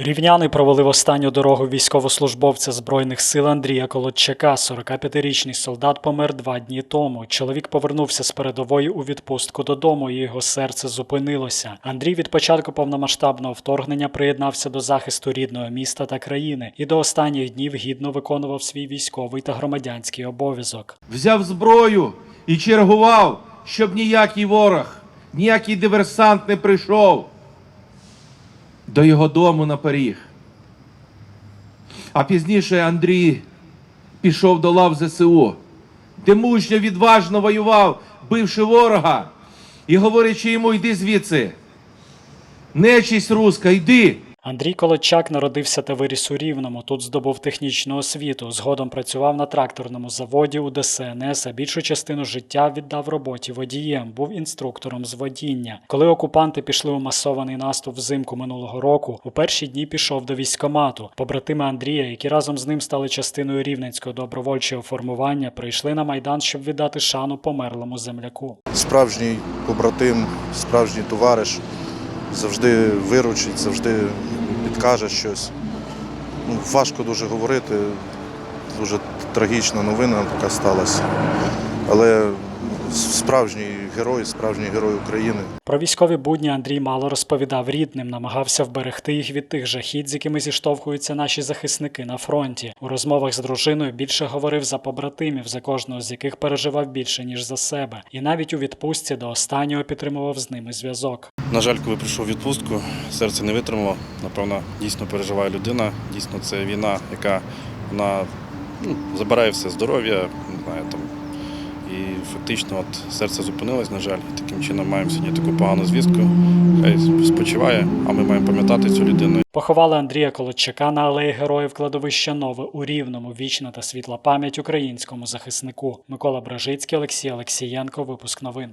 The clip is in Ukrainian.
Рівняни провели в останню дорогу військовослужбовця Збройних сил Андрія Колодчака. 45-річний солдат помер два дні тому. Чоловік повернувся з передової у відпустку додому, і його серце зупинилося. Андрій від початку повномасштабного вторгнення приєднався до захисту рідного міста та країни і до останніх днів гідно виконував свій військовий та громадянський обов'язок. взяв зброю і чергував, щоб ніякий ворог, ніякий диверсант не прийшов до його дому на поріг. А пізніше Андрій пішов до лав ЗСУ, де мужньо відважно воював, бивши ворога, і говорячи йому, йди звідси. Нечість руска, йди. Андрій Колодчак народився та виріс у Рівному. Тут здобув технічну освіту. Згодом працював на тракторному заводі у ДСНС, а більшу частину життя віддав роботі водієм, був інструктором з водіння. Коли окупанти пішли у масований наступ взимку минулого року, у перші дні пішов до військомату. Побратими Андрія, які разом з ним стали частиною рівненського добровольчого формування, прийшли на майдан, щоб віддати шану померлому земляку. справжній побратим, справжній товариш, завжди виручить, завжди підкаже щось. Ну, важко дуже говорити, дуже трагічна новина така сталася. Але справжній герой, справжній герой України. Про військові будні Андрій мало розповідав рідним, намагався вберегти їх від тих жахіть, з якими зіштовхуються наші захисники на фронті. У розмовах з дружиною більше говорив за побратимів, за кожного з яких переживав більше ніж за себе, і навіть у відпустці до останнього підтримував з ними зв'язок. На жаль, коли прийшов у відпустку, серце не витримало. Напевно, дійсно переживає людина. Дійсно, це війна, яка вона ну, забирає все здоров'я, не знаю там. І фактично от серце зупинилось, на жаль, таким чином маємо сьогодні таку погану звістку. Хай спочиває, а ми маємо пам'ятати цю людину. Поховали Андрія Колодчака на алеї героїв кладовища Нове у Рівному. Вічна та світла пам'ять українському захиснику. Микола Бражицький, Олексій Олексієнко. Випуск новин.